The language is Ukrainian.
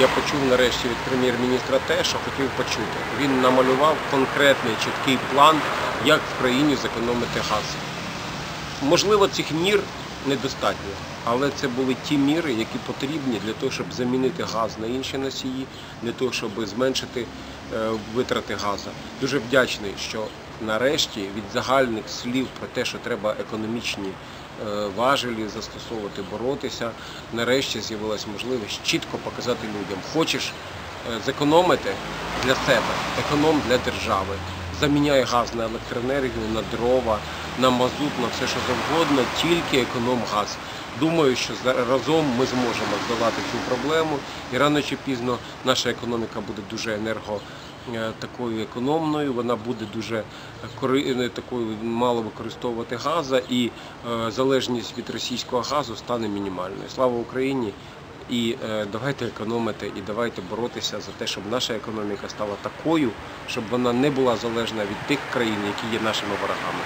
я почув нарешті від прем'єр-міністра те, що хотів почути. Він намалював конкретний чіткий план, як в країні зекономити газ. Можливо, цих мір недостатньо, але це були ті міри, які потрібні для того, щоб замінити газ на інші носії, для того, щоб зменшити е, витрати газу. Дуже вдячний, що нарешті від загальних слів про те, що треба економічні важелі застосовувати, боротися, нарешті з'явилася можливість чітко показати людям, хочеш е, зекономити для себе, економ для держави. Заміняй газ на електроенергію, на дрова, на мазут, на все що завгодно, тільки економ газ. Думаю, що разом ми зможемо здолати цю проблему, і рано чи пізно наша економіка буде дуже енерго е, такою економною, вона буде дуже е, такою мало використовувати газа, і е, залежність від російського газу стане мінімальною. Слава Україні! І е, давайте економити, і давайте боротися за те, щоб наша економіка стала такою, щоб вона не була залежна від тих країн, які є нашими ворогами.